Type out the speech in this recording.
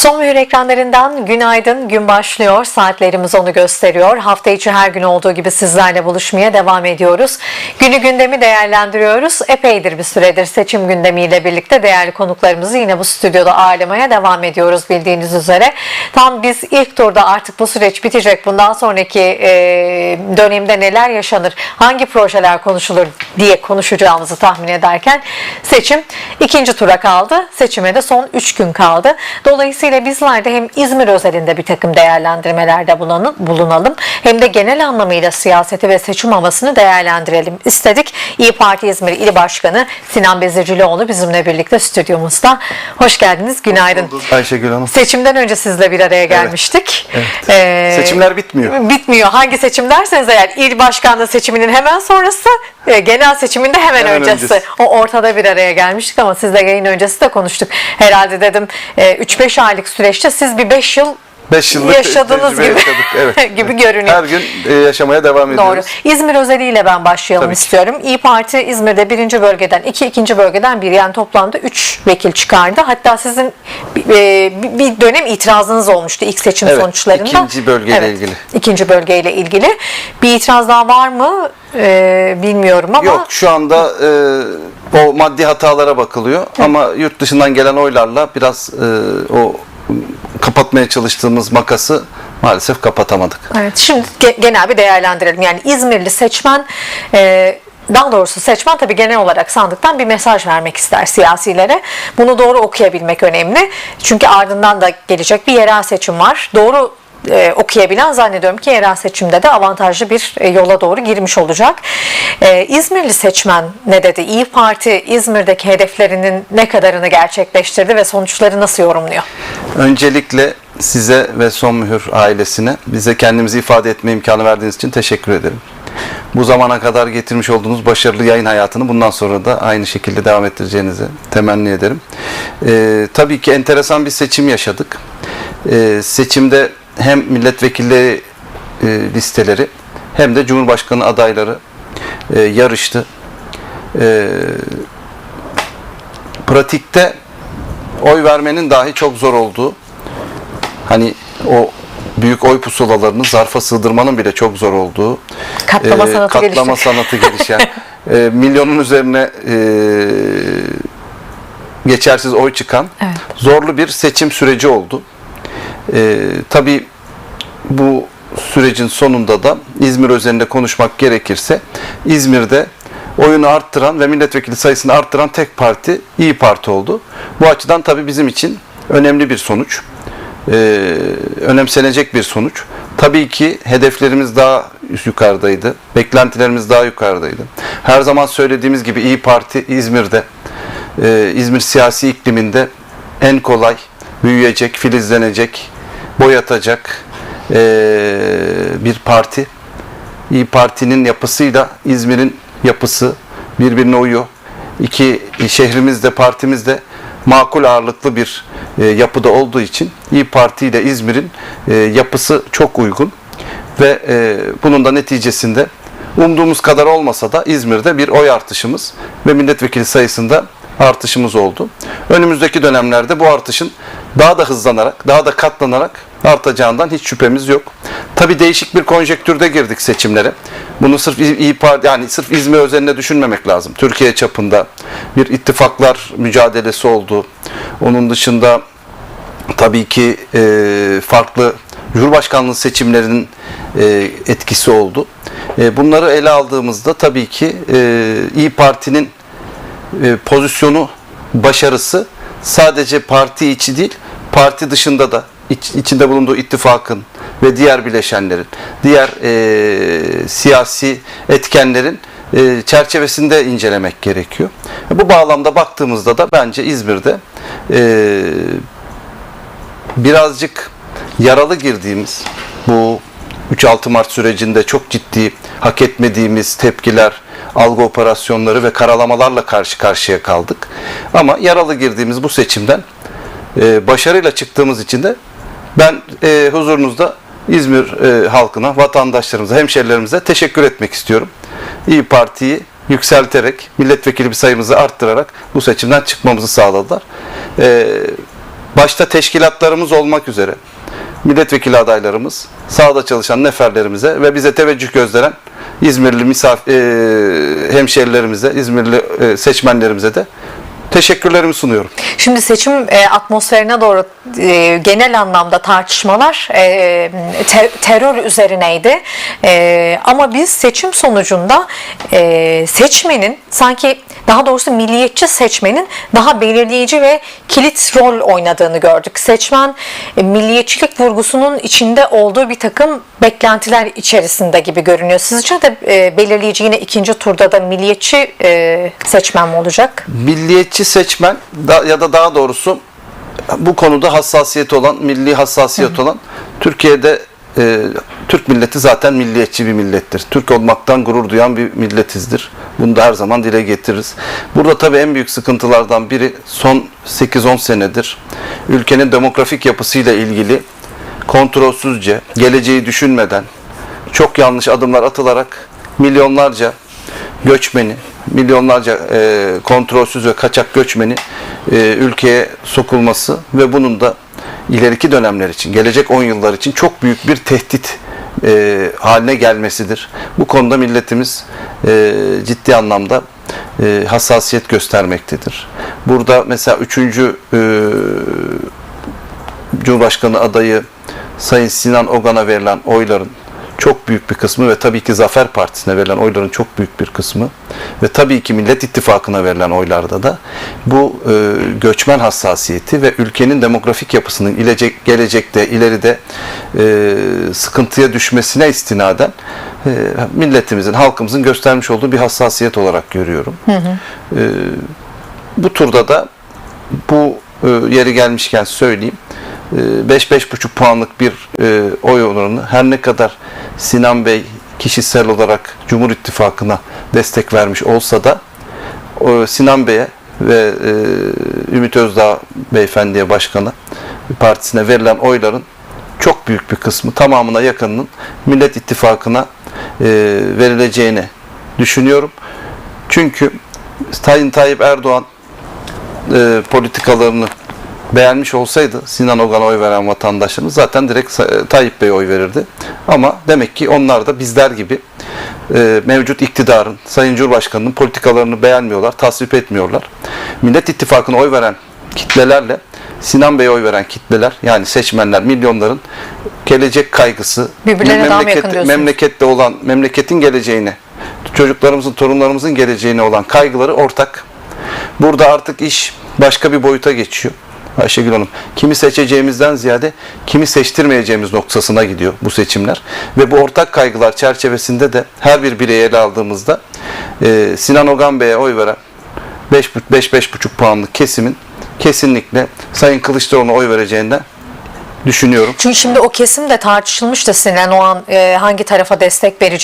Son mühür ekranlarından günaydın. Gün başlıyor. Saatlerimiz onu gösteriyor. Hafta içi her gün olduğu gibi sizlerle buluşmaya devam ediyoruz. Günü gündemi değerlendiriyoruz. Epeydir bir süredir seçim gündemiyle birlikte değerli konuklarımızı yine bu stüdyoda ağırlamaya devam ediyoruz bildiğiniz üzere. Tam biz ilk turda artık bu süreç bitecek. Bundan sonraki e, dönemde neler yaşanır, hangi projeler konuşulur diye konuşacağımızı tahmin ederken seçim ikinci tura kaldı. Seçime de son 3 gün kaldı. Dolayısıyla bizler de hem İzmir özelinde bir takım değerlendirmelerde bulunalım, bulunalım hem de genel anlamıyla siyaseti ve seçim havasını değerlendirelim istedik. İyi Parti İzmir İl Başkanı Sinan Bezircilioğlu bizimle birlikte stüdyomuzda. Hoş geldiniz, günaydın. Ayşegül Hanım. Seçimden önce sizle bir araya gelmiştik. Evet. Ee, Seçimler bitmiyor. Bitmiyor. Hangi seçim derseniz eğer il başkanlığı seçiminin hemen sonrası, e, genel seçiminde hemen, Hemen öncesi. öncesi. O ortada bir araya gelmiştik ama sizle yayın öncesi de konuştuk. Herhalde dedim e, 3-5 aylık süreçte siz bir 5 yıl 5 yıllık yaşadınız gibi, yaşadık. Evet. gibi görünüyor. Her gün e, yaşamaya devam Doğru. ediyoruz. İzmir özeliyle ben başlayalım Tabii ki. istiyorum. İyi Parti İzmir'de birinci bölgeden iki, ikinci bölgeden bir yani toplamda üç vekil çıkardı. Hatta sizin e, bir- dönem itirazınız olmuştu ilk seçim Evet, sonuçlarında. ikinci bölgeyle ilgili. İkinci bölgeyle ilgili. Bir itiraz daha var mı E, bilmiyorum ama Yok şu anda e, o maddi hatalara bakılıyor ama yurt dışından gelen oylarla biraz e, o kapatmaya çalıştığımız makası maalesef kapatamadık. Evet, şimdi ge- genel bir değerlendirelim. Yani İzmirli seçmen e, daha doğrusu seçmen tabii genel olarak sandıktan bir mesaj vermek ister siyasilere. Bunu doğru okuyabilmek önemli. Çünkü ardından da gelecek bir yerel seçim var. Doğru e, okuyabilen zannediyorum ki yerel seçimde de avantajlı bir e, yola doğru girmiş olacak. E, İzmirli seçmen ne dedi? İyi Parti İzmir'deki hedeflerinin ne kadarını gerçekleştirdi ve sonuçları nasıl yorumluyor? Öncelikle size ve Son Mühür ailesine bize kendimizi ifade etme imkanı verdiğiniz için teşekkür ederim. Bu zamana kadar getirmiş olduğunuz başarılı yayın hayatını bundan sonra da aynı şekilde devam ettireceğinizi temenni ederim. Ee, tabii ki enteresan bir seçim yaşadık. Ee, seçimde hem milletvekilleri e, listeleri hem de Cumhurbaşkanı adayları e, yarıştı. Ee, pratikte oy vermenin dahi çok zor olduğu hani o büyük oy pusulalarını zarfa sığdırmanın bile çok zor olduğu Katlama e, sanatı katlama gelişti. sanatı gelişen e, milyonun üzerine e, geçersiz oy çıkan Evet. zorlu bir seçim süreci oldu. E, tabii bu sürecin sonunda da İzmir özelinde konuşmak gerekirse İzmir'de oyunu arttıran ve milletvekili sayısını arttıran tek parti İyi Parti oldu. Bu açıdan tabii bizim için önemli bir sonuç. Ee, önemsenecek bir sonuç. Tabii ki hedeflerimiz daha yukarıdaydı. Beklentilerimiz daha yukarıdaydı. Her zaman söylediğimiz gibi İyi Parti İzmir'de, e, İzmir siyasi ikliminde en kolay büyüyecek, filizlenecek, boyatacak e, bir parti. İyi Parti'nin yapısıyla İzmir'in yapısı birbirine uyuyor. İki şehrimizde, partimizde makul ağırlıklı bir e, yapıda olduğu için İyi Parti ile İzmir'in e, yapısı çok uygun ve e, bunun da neticesinde umduğumuz kadar olmasa da İzmir'de bir oy artışımız ve milletvekili sayısında artışımız oldu. Önümüzdeki dönemlerde bu artışın daha da hızlanarak, daha da katlanarak artacağından hiç şüphemiz yok. Tabii değişik bir konjektürde girdik seçimlere. Bunu sırf İyi Parti yani sırf İzmir özelinde düşünmemek lazım. Türkiye çapında bir ittifaklar mücadelesi oldu. Onun dışında tabii ki e, farklı Cumhurbaşkanlığı seçimlerinin e, etkisi oldu. E, bunları ele aldığımızda tabii ki e, İyi Parti'nin e, pozisyonu, başarısı sadece parti içi değil, parti dışında da iç- içinde bulunduğu ittifakın ve diğer bileşenlerin, diğer e, siyasi etkenlerin e, çerçevesinde incelemek gerekiyor. Bu bağlamda baktığımızda da bence İzmir'de e, birazcık yaralı girdiğimiz bu 3-6 Mart sürecinde çok ciddi hak etmediğimiz tepkiler, algı operasyonları ve karalamalarla karşı karşıya kaldık. Ama yaralı girdiğimiz bu seçimden e, başarıyla çıktığımız için de ben e, huzurunuzda İzmir e, halkına, vatandaşlarımıza, hemşerilerimize teşekkür etmek istiyorum. İyi Parti'yi yükselterek, milletvekili bir sayımızı arttırarak bu seçimden çıkmamızı sağladılar. E, başta teşkilatlarımız olmak üzere milletvekili adaylarımız, sahada çalışan neferlerimize ve bize teveccüh gösteren İzmirli misafir, e, hemşerilerimize, İzmirli e, seçmenlerimize de teşekkürlerimi sunuyorum. Şimdi seçim e, atmosferine doğru e, genel anlamda tartışmalar e, te- terör üzerineydi. E, ama biz seçim sonucunda e, seçmenin sanki daha doğrusu milliyetçi seçmenin daha belirleyici ve kilit rol oynadığını gördük. Seçmen e, milliyetçilik vurgusunun içinde olduğu bir takım beklentiler içerisinde gibi görünüyor. Sizce de e, belirleyici yine ikinci turda da milliyetçi e, seçmen mi olacak? milliyetçi seçmen da, ya da daha doğrusu bu konuda hassasiyeti olan, milli hassasiyet olan Türkiye'de e, Türk milleti zaten milliyetçi bir millettir. Türk olmaktan gurur duyan bir milletizdir. Bunu da her zaman dile getiririz. Burada tabii en büyük sıkıntılardan biri son 8-10 senedir ülkenin demografik yapısıyla ilgili kontrolsüzce, geleceği düşünmeden çok yanlış adımlar atılarak milyonlarca göçmeni, milyonlarca e, kontrolsüz ve kaçak göçmeni e, ülkeye sokulması ve bunun da ileriki dönemler için, gelecek 10 yıllar için çok büyük bir tehdit e, haline gelmesidir. Bu konuda milletimiz e, ciddi anlamda e, hassasiyet göstermektedir. Burada mesela 3. Cumhurbaşkanı adayı Sayın Sinan Ogan'a verilen oyların çok büyük bir kısmı ve tabii ki Zafer Partisi'ne verilen oyların çok büyük bir kısmı ve tabii ki Millet İttifakı'na verilen oylarda da bu e, göçmen hassasiyeti ve ülkenin demografik yapısının ilecek, gelecekte, ileride e, sıkıntıya düşmesine istinaden e, milletimizin, halkımızın göstermiş olduğu bir hassasiyet olarak görüyorum. E, bu turda da bu e, yeri gelmişken söyleyeyim. 5-5,5 puanlık bir e, oy oranı her ne kadar Sinan Bey kişisel olarak Cumhur İttifakı'na destek vermiş olsa da Sinan Bey'e ve e, Ümit Özdağ Beyefendi'ye başkana partisine verilen oyların çok büyük bir kısmı tamamına yakınının Millet İttifakı'na e, verileceğini düşünüyorum. Çünkü Tayyip Erdoğan politikalarını beğenmiş olsaydı Sinan Ogan'a oy veren vatandaşımız zaten direkt Tayyip Bey'e oy verirdi. Ama demek ki onlar da bizler gibi e, mevcut iktidarın, Sayın Cumhurbaşkanı'nın politikalarını beğenmiyorlar, tasvip etmiyorlar. Millet İttifakı'na oy veren kitlelerle Sinan Bey'e oy veren kitleler yani seçmenler, milyonların gelecek kaygısı, memleket- memlekette olan, memleketin geleceğine, çocuklarımızın, torunlarımızın geleceğine olan kaygıları ortak. Burada artık iş başka bir boyuta geçiyor. Ayşegül Hanım, kimi seçeceğimizden ziyade kimi seçtirmeyeceğimiz noktasına gidiyor bu seçimler. Ve bu ortak kaygılar çerçevesinde de her bir bireyi ele aldığımızda e, Sinan Ogan Bey'e oy veren 5-5,5 puanlık kesimin kesinlikle Sayın Kılıçdaroğlu'na oy vereceğinden düşünüyorum. Çünkü şimdi o kesim de tartışılmıştı Sinan o e, hangi tarafa destek verecek